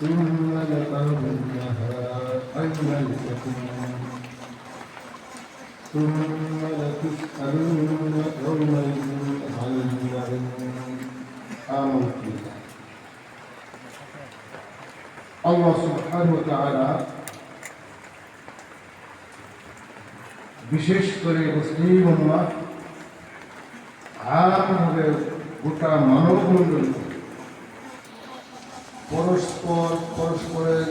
ثم لترونها عين اليقين ثم لتسألن يومئذ عن النعيم آمنت بالله আল্লাহ সুবহানাহু ওয়া তাআলা বিশেষ করে মুসলিম উম্মাহ আমভাবে গোটা মানব মণ্ডলী পরস্পর, পরস্পরের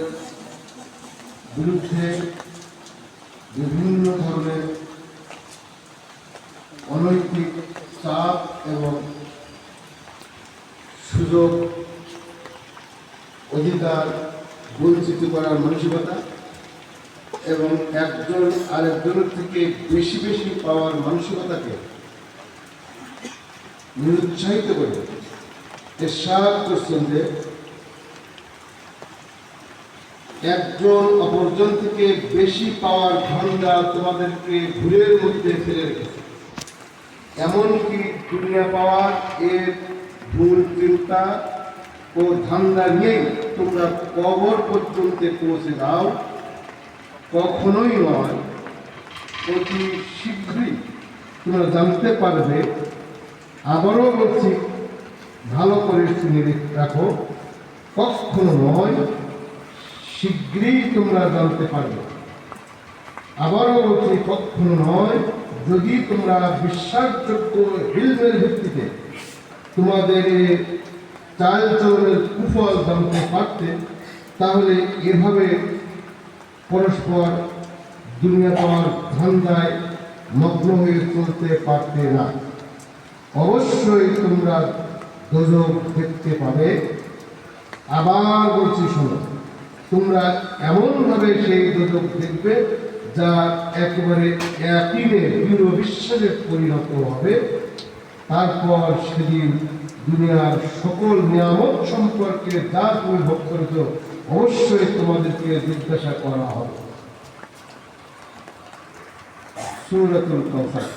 বিরুদ্ধে বিভিন্ন ধরনের অনৈতিক চাপ এবং সুযোগ, অধিকার, বঞ্চিত করার মানসিকতা এবং একজন আরেকজনের থেকে বেশি বেশি পাওয়ার মানসিকতাকে নিরুৎসাহিত করে। এরশাদ করছেন যে একজন অপরজন থেকে বেশি পাওয়ার ধান্দা তোমাদেরকে ঘুরের মধ্যে ফেলে রেখেছে। এমনকি দুনিয়া পাওয়া এর ভুল চিন্তা ও ধান্দা নিয়েই তোমরা কবর পর্যন্ত পৌঁছে যাও কখনোই নয়, অতি শীঘ্রই তোমরা জানতে পারবে। আবারও বলছি, ভালো করে শুনে রাখো। কখনো নয় শীঘ্রই তোমরা জানতে পারবে। আবারও বলছি কখনো নয়, যদি তোমরা বিশ্বাসযোগ্য হিলমের ভিত্তিতে তোমাদের চাল চলনের কুফল জানতে পারতে, তাহলে এভাবে পরস্পর দুনিয়া পাওয়ার ধান্দায় মগ্ন হয়ে চলতে পারতে না। অবশ্যই তোমরা দোজক দেখতে পাবে। আবার বলছি শোনো তোমরা এমনভাবে সেই দোজক দেখবে যা একেবারে একদিনে দৃঢ় বিশ্বাসে পরিণত হবে। তারপর সেদিন দুনিয়ার সকল নিয়ামত সম্পর্কে যা তুমি ভোগ করেছ অবশ্যই তোমাদেরকে জিজ্ঞাসা করা হবে। সুরতুল কৌশল